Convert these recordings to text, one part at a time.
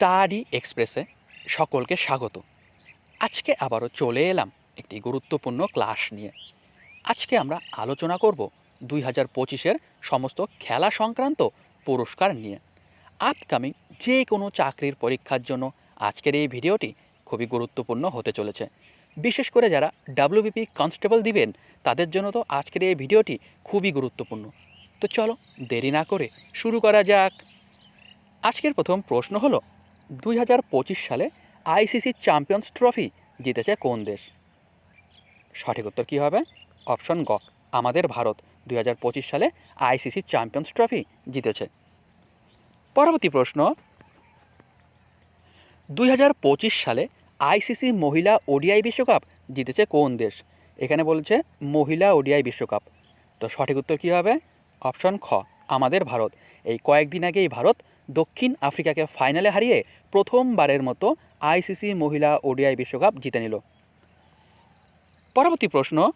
Study এক্সপ্রেসে সকলকে স্বাগত। আজকে আবারও চলে এলাম একটি গুরুত্বপূর্ণ ক্লাস নিয়ে। আজকে আমরা আলোচনা করব দুই হাজার পঁচিশের সমস্ত খেলা সংক্রান্ত পুরস্কার নিয়ে। আপকামিং যে কোনো চাকরির পরীক্ষার জন্য আজকের এই ভিডিওটি খুবই গুরুত্বপূর্ণ হতে চলেছে। বিশেষ করে যারা ডাব্লিউবিপি কনস্টেবল দিবেন, তাদের জন্য তো আজকের এই ভিডিওটি খুবই গুরুত্বপূর্ণ। তো চলো দেরি না করে শুরু করা যাক। আজকের প্রথম প্রশ্ন হলো দুই হাজার পঁচিশ সালে আইসিসি চ্যাম্পিয়ন্স ট্রফি জিতেছে কোন দেশ? সঠিক উত্তর কী হবে? অপশন গ, আমাদের ভারত। দুই হাজার পঁচিশ সালে আইসিসি চ্যাম্পিয়ন্স ট্রফি জিতেছে। পরবর্তী প্রশ্ন, দুই হাজার পঁচিশ সালে আইসিসি মহিলা ওডিআই বিশ্বকাপ জিতেছে কোন দেশ? এখানে বলছে মহিলা ওডিআই বিশ্বকাপ। তো সঠিক উত্তর কী হবে? অপশন খ, আমাদের ভারত। এই কয়েকদিন আগেই ভারত দক্ষিণ আফ্রিকাকে ফাইনালে হারিয়ে প্রথমবারের মতো আইসিসি মহিলা ওডিআই বিশ্বকাপ জিতে নিল। পরবর্তী প্রশ্ন।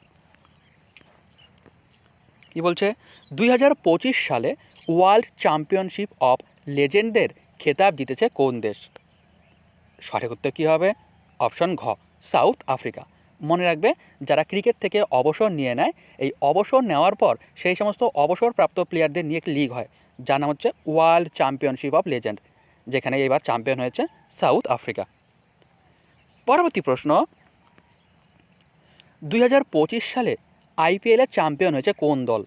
কি বলছে? দুই হাজার পঁচিশ সালে ওয়ার্ল্ড চ্যাম্পিয়নশিপ অফ লেজেন্ডদের খেতাব জিতেছে কোন দেশ? সঠিক উত্তর কী হবে? অপশন ঘ, সাউথ আফ্রিকা। মনে রাখবে, যারা ক্রিকেট থেকে অবসর নিয়ে নেয়, এই অবসর নেওয়ার পর সেই সমস্ত অবসরপ্রাপ্ত প্লেয়ারদের নিয়ে একটি লিগ হয়। যার নাম হচ্ছে ওয়ার্ল্ড চ্যাম্পিয়নশিপ অফ লেজেন্ড, যেখানে এবার চ্যাম্পিয়ন হয়েছে সাউথ আফ্রিকা। পরবর্তী প্রশ্ন, দুই হাজার পঁচিশ সালে আইপিএলের চ্যাম্পিয়ন হয়েছে কোন দল?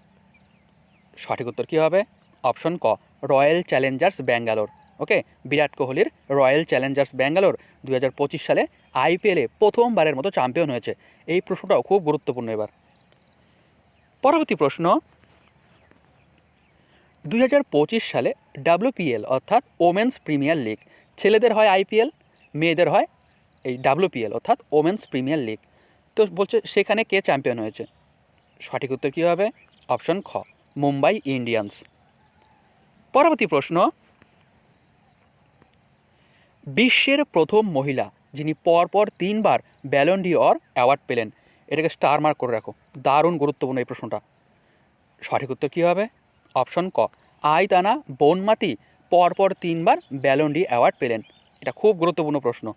সঠিক উত্তর কী হবে? অপশন ক, royal challengers Bangalore. Okay, Virat কোহলির রয়্যাল চ্যালেঞ্জার্স ব্যাঙ্গালোর দুই হাজার পঁচিশ সালে আইপিএলে প্রথমবারের মতো চ্যাম্পিয়ন হয়েছে। এই প্রশ্নটাও খুব গুরুত্বপূর্ণ এবার। পরবর্তী প্রশ্ন দুই হাজার পঁচিশ সালে ডাব্লিউপিএল অর্থাৎ ওমেন্স প্রিমিয়ার লিগ, ছেলেদের হয় আইপিএল মেয়েদের হয় এই ডাব্লিউপিএল অর্থাৎ ওমেন্স প্রিমিয়ার লিগ। তো বলছে, সেখানে কে চ্যাম্পিয়ন হয়েছে? সঠিক উত্তর কী হবে? অপশন খ, মুম্বাই ইন্ডিয়ান্স। পরবর্তী প্রশ্ন, বিশ্বের প্রথম মহিলা যিনি পরপর তিনবার ব্যালন্ডি অর অ্যাওয়ার্ড পেলেন, এটাকে স্টার মার্ক করে রাখো। দারুণ গুরুত্বপূর্ণ এই প্রশ্নটা। সঠিক উত্তর কী হবে? অপশন ক। আইতানা, বনমাতি, পরপর তিনবার ব্যালন্ডি অ্যাওয়ার্ড পেলেন। এটা খুব গুরুত্বপূর্ণ প্রশ্ন।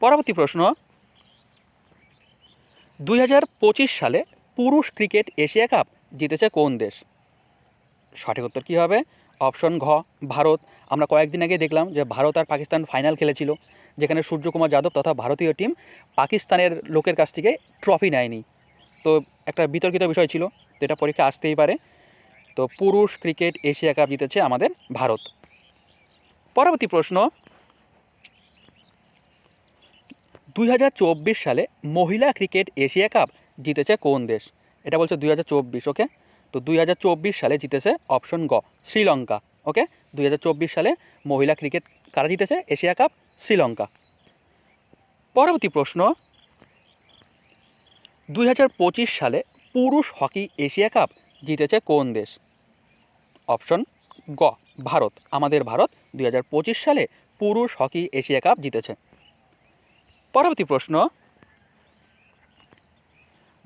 পরবর্তী প্রশ্ন। দু হাজার পঁচিশ সালে পুরুষ ক্রিকেট এশিয়া কাপ জিতেছে কোন দেশ? সঠিক উত্তর কী হবে? অপশন ঘ, ভারত। আমরা কয়েকদিন আগে দেখলাম যে ভারত আর পাকিস্তান ফাইনাল খেলেছিল, যেখানে সূর্যকুমার যাদব তথা ভারতীয় টিম পাকিস্তানের লোকের কাছ থেকে ট্রফি নেয়নি। তো একটা বিতর্কিত বিষয় ছিল, তো এটা পরীক্ষা আসতেই পারে। তো পুরুষ ক্রিকেট এশিয়া কাপ জিতেছে আমাদের ভারত। পরবর্তী প্রশ্ন, দুই হাজার চব্বিশ সালে মহিলা ক্রিকেট এশিয়া কাপ জিতেছে কোন দেশ? এটা বলছে দুই হাজার চব্বিশ ওকে তো দুই হাজার চব্বিশ সালে জিতেছে অপশন গ, শ্রীলঙ্কা ওকে দুই হাজার চব্বিশ সালে মহিলা ক্রিকেট কারা জিতেছে? Asia cup, Sri Lanka. পরবর্তী প্রশ্ন, দুই হাজার পঁচিশ সালে পুরুষ হকি এশিয়া কাপ জিতেছে কোন দেশ? অপশন গ, ভারত। আমাদের ভারত দুই হাজার পঁচিশ সালে পুরুষ হকি এশিয়া কাপ জিতেছে। পরবর্তী প্রশ্ন,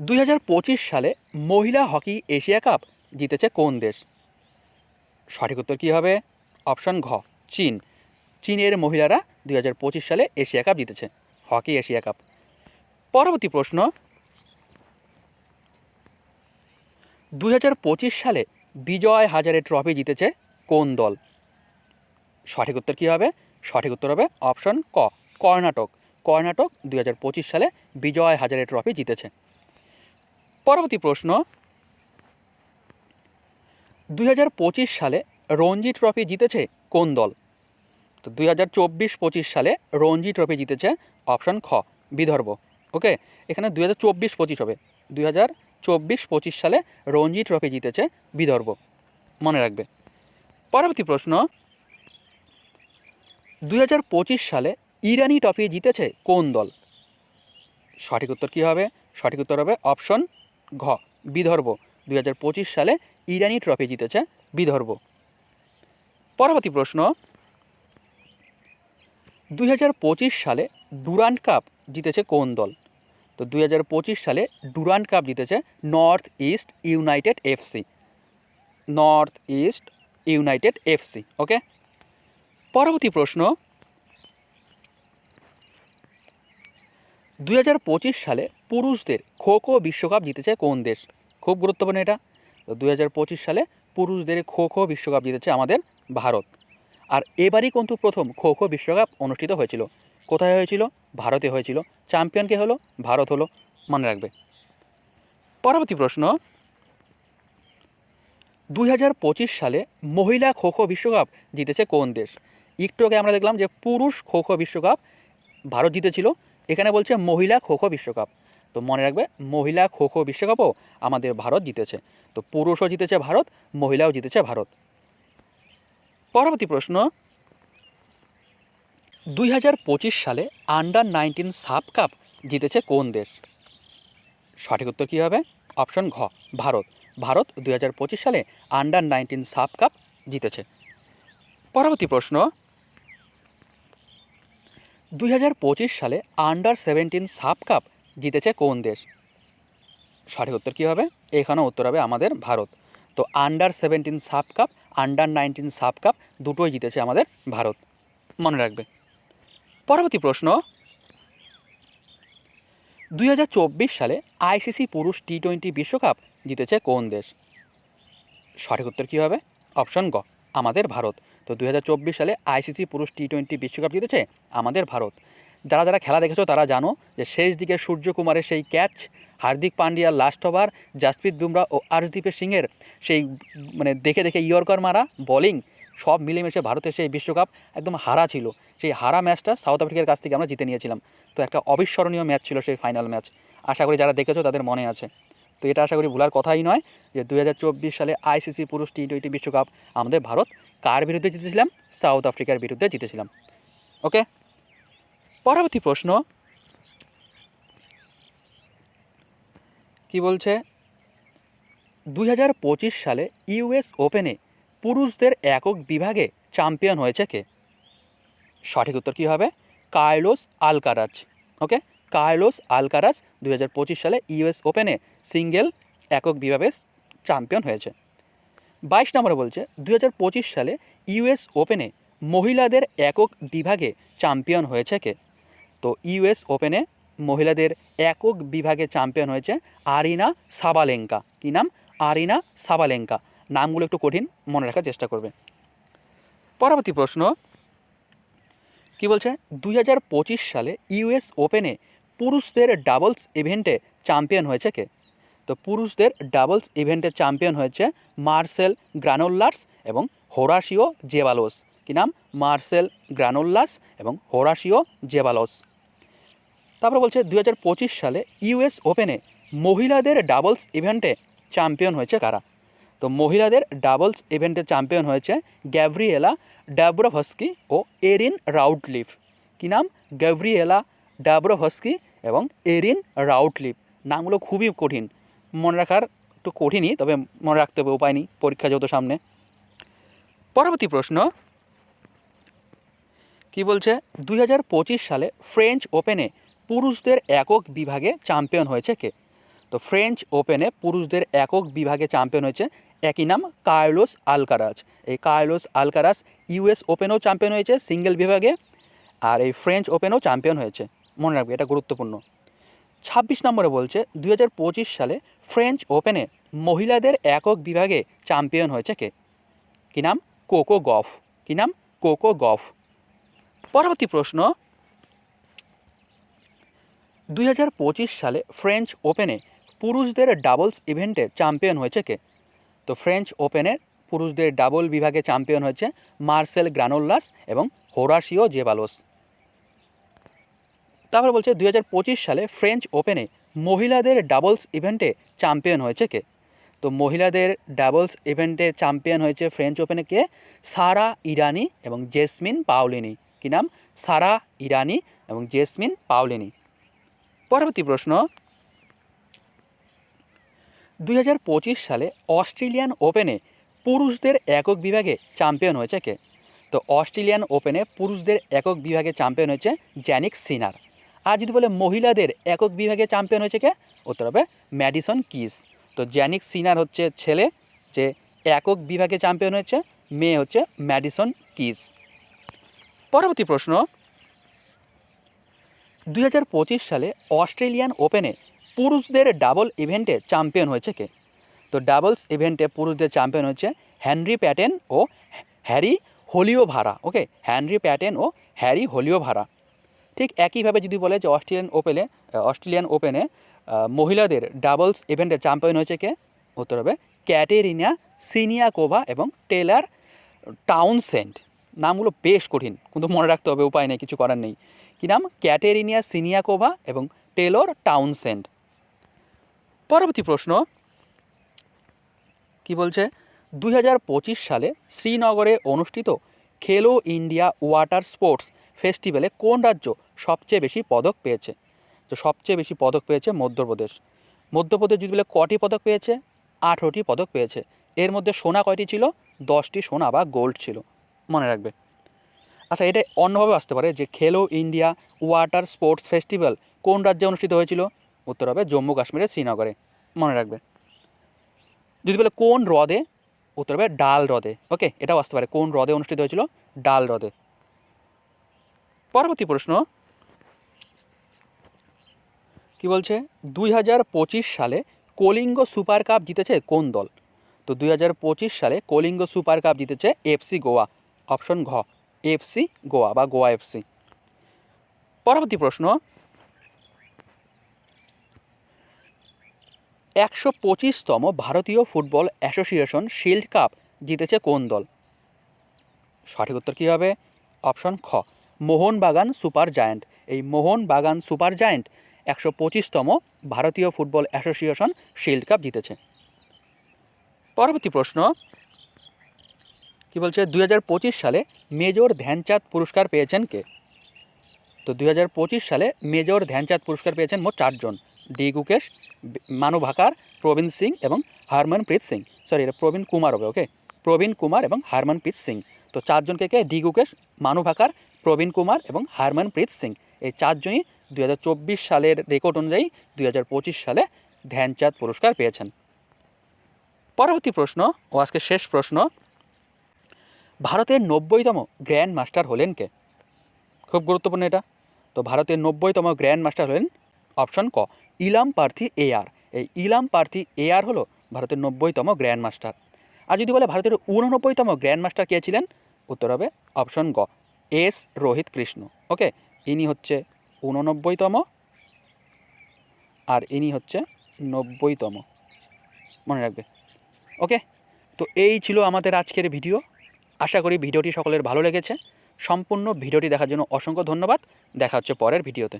দুই হাজার পঁচিশ সালে মহিলা হকি এশিয়া কাপ জিতেছে কোন দেশ? সঠিক উত্তর কী হবে? অপশন ঘ, চীন। চীনের মহিলারা দুই হাজার পঁচিশ সালে এশিয়া কাপ জিতেছে, হকি এশিয়া কাপ। পরবর্তী প্রশ্ন দুই হাজার পঁচিশ সালে বিজয় হাজারে ট্রফি জিতেছে কোন দল? সঠিক উত্তর কী হবে? সঠিক উত্তর হবে অপশন ক, কর্ণাটক। কর্ণাটক দুই হাজার পঁচিশ সালে বিজয় হাজারে ট্রফি জিতেছে। পরবর্তী প্রশ্ন, দুই হাজার পঁচিশ সালে রঞ্জি ট্রফি জিতেছে কোন দল? তো দুই হাজার চব্বিশ পঁচিশ সালে রঞ্জি ট্রফি জিতেছে অপশন খ, বিদর্ভ। ওকে? এখানে দুই হাজার চব্বিশ পঁচিশ হবে। দুই হাজার চব্বিশ পঁচিশ সালে রঞ্জি ট্রফি জিতেছে বিদর্ভ। মনে রাখবে। পরবর্তী প্রশ্ন, দুই হাজার পঁচিশ সালে ইরানি ট্রফি জিতেছে কোন দল? সঠিক উত্তর কী হবে? সঠিক উত্তর হবে অপশন ঘ, বিদর্ভ। দুই হাজার পঁচিশ সালে ইরানি ট্রফি জিতেছে বিদর্ভ। পরবর্তী প্রশ্ন, দুই হাজার পঁচিশ সালে ডুরান্ড কাপ জিতেছে কোন দল? তো দুই হাজার পঁচিশ সালে ডুরান্ড কাপ জিতেছে north east united FC north east united FC okay? পরবর্তী প্রশ্ন। দুই হাজার পঁচিশ সালে পুরুষদের খো খো বিশ্বকাপ জিতেছে কোন দেশ? খুব গুরুত্বপূর্ণ এটা। তো দুই হাজার পঁচিশ সালে পুরুষদের খো খো বিশ্বকাপ জিতেছে আমাদের ভারত। আর এবারই কিন্তু প্রথম খো খো বিশ্বকাপ অনুষ্ঠিত হয়েছিল। কোথায় হয়েছিল? ভারতে হয়েছিল। চ্যাম্পিয়নকে হলো? ভারত হলো। মনে রাখবে। পরবর্তী প্রশ্ন। দুই হাজার পঁচিশ সালে মহিলা খো খো বিশ্বকাপ জিতেছে কোন দেশ? একটু আগে আমরা দেখলাম যে পুরুষ খো খো বিশ্বকাপ ভারত জিতেছিল। এখানে বলছে মহিলা খো খো বিশ্বকাপ। তো মনে রাখবে, মহিলা খো খো বিশ্বকাপও আমাদের ভারত জিতেছে। তো পুরুষও জিতেছে ভারত, মহিলাও জিতেছে ভারত। পরবর্তী প্রশ্ন। দুই হাজার পঁচিশ সালে আন্ডার নাইনটিন সাব কাপ জিতেছে কোন দেশ? সঠিক উত্তর কী হবে? অপশন ঘ, ভারত। ভারত দুই হাজার পঁচিশ সালে আন্ডার নাইনটিন সাব কাপ জিতেছে। পরবর্তী প্রশ্ন। দুই হাজার পঁচিশ সালে আন্ডার সেভেন্টিন সাব কাপ জিতেছে কোন দেশ? সঠিক উত্তর কী হবে? এখানেও উত্তর হবে আমাদের ভারত। তো under seventeen SAFF cup, under nineteen SAFF cup দুটোই জিতেছে আমাদের ভারত। মনে রাখবে। পরবর্তী প্রশ্ন। দুই হাজার চব্বিশ সালে আইসিসি পুরুষ টি টোয়েন্টি বিশ্বকাপ জিতেছে কোন দেশ? সঠিক উত্তর কী হবে? অপশন গ, আমাদের ভারত। তো দুই হাজার চব্বিশ সালে আইসিসি পুরুষ টি টোয়েন্টি বিশ্বকাপ জিতেছে আমাদের ভারত। যারা যারা খেলা দেখেছ তারা জানো যে শেষ দিকে সূর্যকুমারের সেই ক্যাচ, হার্দিক পান্ডিয়ার লাস্ট ওভার, জাসপ্রীত বুমরা ও আর্শদীপের সিংয়ের সেই মানে দেখে দেখে ইয়র্কার মারা, বোলিং, সব মিলেমিশে ভারতের সেই বিশ্বকাপ একদম হারা ছিল। সেই হারা ম্যাচটা সাউথ আফ্রিকার কাছ থেকে আমরা জিতে নিয়েছিলাম। তো একটা অবিস্মরণীয় ম্যাচ ছিল সেই ফাইনাল ম্যাচ আশা করি যারা দেখেছ তাদের মনে আছে। তো এটা আশা করি ভুলার কথাই নয় যে দু হাজার চব্বিশ সালে আইসিসি পুরুষ টি টোয়েন্টি বিশ্বকাপ আমাদের ভারত কার বিরুদ্ধে জিতেছিলাম? সাউথ আফ্রিকার বিরুদ্ধে জিতেছিলাম। ওকে? পরবর্তী প্রশ্ন। কি বলছে? দু হাজার পঁচিশ সালে ইউএস ওপেনে পুরুষদের একক বিভাগে চ্যাম্পিয়ন হয়েছে কে? সঠিক উত্তর কী হবে? Carlos Alcaraz okay Carlos Alcaraz দুই হাজার পঁচিশ সালে ইউএস ওপেনে সিঙ্গেল একক বিভাগে চ্যাম্পিয়ন হয়েছে। বাইশ নম্বরে বলছে দু হাজার পঁচিশ সালে ইউএস ওপেনে মহিলাদের একক বিভাগে চ্যাম্পিয়ন হয়েছে কে? তো ইউএস ওপেনে মহিলাদের একক বিভাগে চ্যাম্পিয়ন হয়েছে আরিনা সাবালেঙ্কা। কী নাম? Aryna Sabalenka. নামগুলো একটু কঠিন, মনে রাখার চেষ্টা করবে। পরবর্তী প্রশ্ন কি বলছে? দুই হাজার পঁচিশ সালে ইউএস ওপেনে পুরুষদের ডাবলস ইভেন্টে চ্যাম্পিয়ন হয়েছে কে? তো পুরুষদের ডাবলস ইভেন্টে চ্যাম্পিয়ন হয়েছে মার্সেল গ্রানোল্লার্স এবং হোরাশিও জেবালোস। কি নাম? মার্সেল গ্রানোল্লাস এবং হোরাশিও জেবালোস। তারপর বলছে দুই হাজার পঁচিশ সালে ইউএস ওপেনে মহিলাদের ডাবলস ইভেন্টে চ্যাম্পিয়ন হয়েছে কারা? তো মহিলাদের ডাবলস ইভেন্টে চ্যাম্পিয়ন হয়েছে গ্যাব্রিয়েলা ডাব্রভস্কি ও এরিন রাউটলিফ। কী নাম? গ্যাব্রিয়েলা ডাব্রভস্কি এবং এরিন রাউটলিফ। নামগুলো খুবই কঠিন। মনে রাখার একটু কঠিনই, তবে মনে রাখতে হবে, উপায় নেই, পরীক্ষা যেহেতু সামনে। পরবর্তী প্রশ্ন। কি বলছে? দুই হাজার পঁচিশ সালে ফ্রেঞ্চ ওপেনে পুরুষদের একক বিভাগে চ্যাম্পিয়ন হয়েছে কে? তো ফ্রেঞ্চ ওপেনে পুরুষদের একক বিভাগে চ্যাম্পিয়ন হয়েছে। একই নাম কার্লোস আলকারাজ এই কার্লোস আলকারাজ ইউএস ওপেনেও চ্যাম্পিয়ন হয়েছে সিঙ্গেল বিভাগে আর এই ফ্রেঞ্চ ওপেনেও চ্যাম্পিয়ন হয়েছে। মনে রাখবে, এটা গুরুত্বপূর্ণ। ছাব্বিশ নম্বরে বলছে দু হাজার পঁচিশ সালে ফ্রেঞ্চ ওপেনে মহিলাদের একক বিভাগে চ্যাম্পিয়ন হয়েছে কে? কি নাম? কোকো গফ কি নাম? কোকো গফ পরবর্তী প্রশ্ন। দুই হাজার পঁচিশ সালে ফ্রেঞ্চ ওপেনে পুরুষদের ডাবলস ইভেন্টে চ্যাম্পিয়ন হয়েছে কে? তো ফ্রেঞ্চ ওপেনের পুরুষদের ডাবল বিভাগে চ্যাম্পিয়ন হয়েছে মার্সেল গ্রানোল্লাস এবং হোরাশিও জেবালোস তারপর বলছে দু হাজার পঁচিশ সালে ফ্রেঞ্চ ওপেনে মহিলাদের ডাবলস ইভেন্টে চ্যাম্পিয়ন হয়েছে কে? তো মহিলাদের ডাবলস ইভেন্টে চ্যাম্পিয়ন হয়েছে ফ্রেঞ্চ ওপেনে কে? সারা ইরানি এবং জেসমিন পাওলিনি। কী নাম? সারা ইরানি এবং জেসমিন পাওলিনি। পরবর্তী প্রশ্ন। দুই হাজার পঁচিশ সালে অস্ট্রেলিয়ান ওপেনে পুরুষদের একক বিভাগে চ্যাম্পিয়ন হয়েছে কে? তো অস্ট্রেলিয়ান ওপেনে পুরুষদের একক বিভাগে চ্যাম্পিয়ন হয়েছে জ্যানিক সিনার। আর যদি বলে মহিলাদের একক বিভাগে চ্যাম্পিয়ন হয়েছে কে? উত্তর হবে ম্যাডিসন কিস। তো জ্যানিক সিনার হচ্ছে ছেলে, যে একক বিভাগে চ্যাম্পিয়ন হয়েছে, মেয়ে হচ্ছে ম্যাডিসন কিস। পরবর্তী প্রশ্ন। দুই হাজার পঁচিশ সালে অস্ট্রেলিয়ান ওপেনে পুরুষদের ডাবল ইভেন্টে চ্যাম্পিয়ন হয়েছে কে? তো ডাবলস ইভেন্টে পুরুষদের চ্যাম্পিয়ন হচ্ছে হেনরি প্যাটেন ও হ্যারি হোলিও ভাড়া ওকে? হেনরি প্যাটেন ও হ্যারি হোলিও ভাড়া ঠিক একইভাবে যদি বলে যে অস্ট্রেলিয়ান ওপেনে অস্ট্রেলিয়ান ওপেনে মহিলাদের ডাবলস ইভেন্টে চ্যাম্পিয়ন হয়েছে কে? উত্তর হবে ক্যাটেরিনা সিনিয়াকোভা এবং টেলার টাউনসেন্ট। নামগুলো বেশ কঠিন, কিন্তু মনে রাখতে হবে, উপায় নেই, কিছু করার নেই। কী নাম? ক্যাটেরিনিয়া সিনিয়াকোভা এবং টেলর টাউনসেন্ট। পরবর্তী প্রশ্ন। কি বলছে? দু হাজার পঁচিশ সালে শ্রীনগরে অনুষ্ঠিত খেলো ইন্ডিয়া ওয়াটার স্পোর্টস ফেস্টিভ্যালে কোন রাজ্য সবচেয়ে বেশি পদক পেয়েছে? তো সবচেয়ে বেশি পদক পেয়েছে মধ্যপ্রদেশ। মধ্যপ্রদেশ যদি বলে কটি পদক পেয়েছে? আঠেরোটি পদক পেয়েছে। এর মধ্যে সোনা কয়টি ছিল? দশটি সোনা বা গোল্ড ছিল। মনে রাখবে। আচ্ছা এটা অন্যভাবে আসতে পারে যে খেলো ইন্ডিয়া ওয়াটার স্পোর্টস ফেস্টিভ্যাল কোন রাজ্যে অনুষ্ঠিত হয়েছিল? উত্তর হবে জম্মু কাশ্মীরের শ্রীনগরে। মনে রাখবে। যদি বলে কোন হ্রদে, উত্তর হবে ডাল হ্রদে। ওকে, এটাও আসতে পারে। কোন হ্রদে অনুষ্ঠিত হয়েছিল? ডাল হ্রদে। পরবর্তী প্রশ্ন। কি বলছে? দুই হাজার পঁচিশ সালে কলিঙ্গ সুপার কাপ জিতেছে কোন দল? তো দুই হাজার পঁচিশ সালে কলিঙ্গ সুপার কাপ জিতেছে এফসি গোয়া। অপশন ঘ এফসি গোয়া বা গোয়া এফসি পরবর্তী প্রশ্ন। একশো পঁচিশতম ভারতীয় ফুটবল অ্যাসোসিয়েশন শিল্ড কাপ জিতেছে কোন দল? সঠিক উত্তর কী হবে? অপশন খ, মোহনবাগান সুপার জায়ান্ট। এই মোহনবাগান সুপার জায়ান্ট একশো পঁচিশতম ভারতীয় ফুটবল অ্যাসোসিয়েশন শিল্ড কাপ জিতেছে। পরবর্তী প্রশ্ন, কি বলছে? দু হাজার পঁচিশ সালে মেজর ধ্যানচাঁদ পুরস্কার পেয়েছেন কে? তো দুই হাজার পঁচিশ সালে মেজর ধ্যানচাঁদ পুরস্কার পেয়েছেন মোট চারজন, ডি গুকেশ মানু ভাকার, প্রবীণ সিং এবং হারমনপ্রীত সিং। সরি এটা প্রবীণ কুমার হবে ওকে প্রবীণ কুমার এবং হারমনপ্রীত সিং। তো চারজনকে কে? ডি গুকেশ, মানু ভাকার, প্রবীণ কুমার এবং হারমনপ্রীত সিং। এই চারজনই দুই হাজার চব্বিশ সালের রেকর্ড অনুযায়ী দুই হাজার পঁচিশ সালে ধ্যানচাঁদ পুরস্কার পেয়েছেন। পরবর্তী প্রশ্ন ও আজকে শেষ প্রশ্ন, ভারতের নব্বইতম গ্র্যান্ড মাস্টার হলেন কে? খুব গুরুত্বপূর্ণ এটা। তো ভারতের নব্বইতম গ্র্যান্ড মাস্টার হলেন অপশন ক, ইলাম প্রার্থী এ আর এই ইলাম প্রার্থী এ আর হলো ভারতের নব্বইতম গ্র্যান্ড মাস্টার আর যদি বলে ভারতের উননব্বইতম গ্র্যান্ড মাস্টার কে ছিলেন, উত্তর হবে অপশন গ, এস রোহিত কৃষ্ণ। ওকে, ইনি হচ্ছে উননব্বইতম আর ইনি হচ্ছে নব্বইতম। মনে রাখবে। ওকে, তো এই ছিল আমাদের আজকের ভিডিও। আশা করি ভিডিওটি সকলের ভালো লেগেছে। সম্পূর্ণ ভিডিওটি দেখার জন্য অসংখ্য ধন্যবাদ। দেখা হচ্ছে পরের ভিডিওতে।